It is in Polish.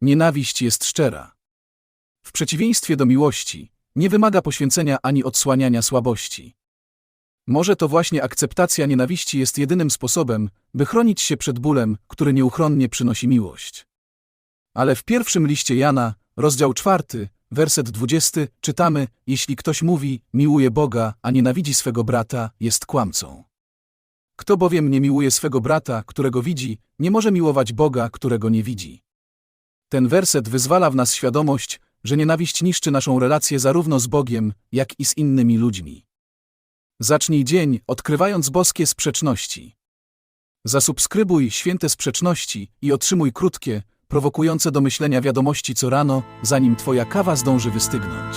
Nienawiść jest szczera. W przeciwieństwie do miłości, nie wymaga poświęcenia ani odsłaniania słabości. Może to właśnie akceptacja nienawiści jest jedynym sposobem, by chronić się przed bólem, który nieuchronnie przynosi miłość. Ale w pierwszym liście Jana, rozdział czwarty, werset dwudziesty, czytamy: Jeśli ktoś mówi, miłuje Boga, a nienawidzi swego brata, jest kłamcą. Kto bowiem nie miłuje swego brata, którego widzi, nie może miłować Boga, którego nie widzi. Ten werset wyzwala w nas świadomość, że nienawiść niszczy naszą relację zarówno z Bogiem, jak i z innymi ludźmi. Zacznij dzień, odkrywając boskie sprzeczności. Zasubskrybuj święte sprzeczności i otrzymuj krótkie, prowokujące do myślenia wiadomości co rano, zanim twoja kawa zdąży wystygnąć.